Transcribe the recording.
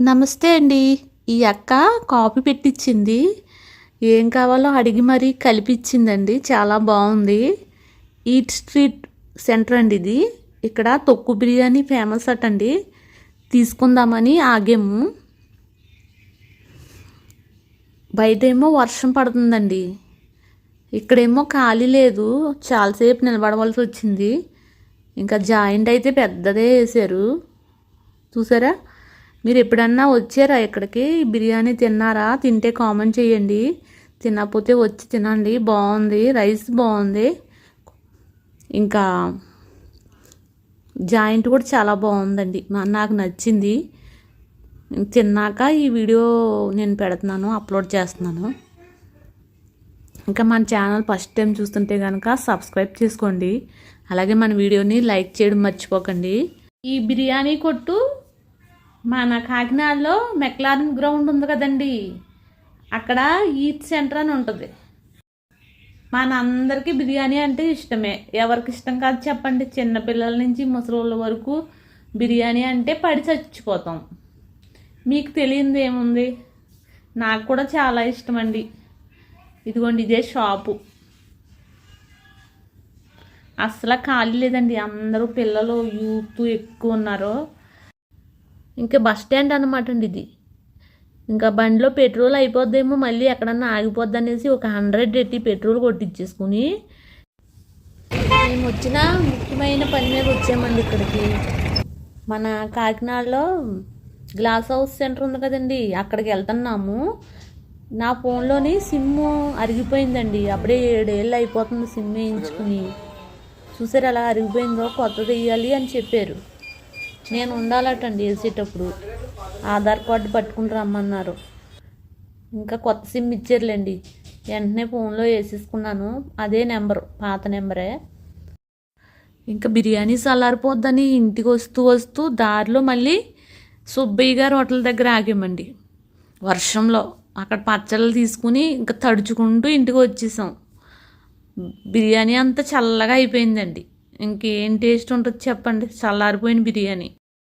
నమస్తే అండి. ఈ అక్క కాఫీ పెట్టించింది ఏం కావాలో అడిగి మరీ కలిపిచ్చిందండి. చాలా బాగుంది. ఈట్ స్ట్రీట్ సెంటర్ అండి ఇది. ఇక్కడ తొక్కు బిర్యానీ ఫేమస్ అటండి. తీసుకుందామని ఆగాము. బయటేమో వర్షం పడుతుందండి. ఇక్కడేమో ఖాళీ లేదు. చాలాసేపు నిలబడవలసి వచ్చింది. ఇంకా జాయింట్ అయితే పెద్దదే వేసారు. చూసారా? మీరు ఎప్పుడన్నా వచ్చారా ఇక్కడికి? బిర్యానీ తిన్నారా? తింటే కామెంట్ చేయండి. తినకపోతే వచ్చి తినండి. బాగుంది. రైస్ బాగుంది. ఇంకా జాయింట్ కూడా చాలా బాగుందండి. నాకు నచ్చింది. తిన్నాక ఈ వీడియో నేను పెడుతున్నాను అప్లోడ్ చేస్తున్నాను. ఇంకా మన ఛానల్ ఫస్ట్ టైం చూస్తుంటే కనుక సబ్స్క్రైబ్ చేసుకోండి. అలాగే మన వీడియోని లైక్ చేయడం మర్చిపోకండి. ఈ బిర్యానీ కొట్టు మన కాకినాడలో మెక్లారన్ గ్రౌండ్ ఉంది కదండి. అక్కడ ఈత్ సెంటర్ అని ఉంటుంది. మనందరికీ బిర్యానీ అంటే ఇష్టమే. ఎవరికి ఇష్టం కాదు చెప్పండి. చిన్నపిల్లల నుంచి ముసలోళ్ళ వరకు బిర్యానీ అంటే పడి చచ్చిపోతాం. మీకు తెలియంది ఏముంది? నాకు కూడా చాలా ఇష్టం అండి ఇదిగోండి ఇదే షాపు. అసలు ఖాళీ లేదండి. అందరూ పిల్లలు యూత్ ఎక్కువ ఉన్నారో ఇంకా బస్ స్టాండ్ అనమాట అండి ఇది. ఇంకా బండిలో పెట్రోల్ అయిపోద్దేమో మళ్ళీ ఎక్కడన్నా ఆగిపోద్ది అనేసి ఒక హండ్రెడ్ ఎట్టి పెట్రోల్ కొట్టించేసుకుని మేము వచ్చిన ముఖ్యమైన పని మీద వచ్చామండి ఇక్కడికి. మన కాకినాడలో గ్లాస్ హౌస్ సెంటర్ ఉంది కదండి అక్కడికి వెళ్తున్నాము. నా ఫోన్లోని సిమ్ అరిగిపోయిందండి అప్పుడే ఏడేళ్ళు అయిపోతుంది సిమ్ వేయించుకుని. చూసారు అలా అరిగిపోయిందో కొత్తది వేయాలి అని చెప్పారు. నేను ఉండాలటండి వేసేటప్పుడు. ఆధార్ కార్డు పట్టుకుని రమ్మన్నారు. ఇంకా కొత్త సిమ్ ఇచ్చారులేండి. వెంటనే ఫోన్లో వేసేసుకున్నాను. అదే నెంబరు పాత నెంబరే. ఇంకా బిర్యానీ చల్లారిపోద్దని ఇంటికి వస్తూ వస్తూ దారిలో మళ్ళీ సుబ్బయ్య గారు హోటల్ దగ్గర ఆగామండి. వర్షంలో అక్కడ పచ్చళ్ళు తీసుకుని ఇంకా తడుచుకుంటూ ఇంటికి వచ్చేసాం. బిర్యానీ అంతా చల్లగా అయిపోయిందండి. ఇంకేం టేస్ట్ ఉంటుంది చెప్పండి? చల్లారిపోయిన బిర్యానీ.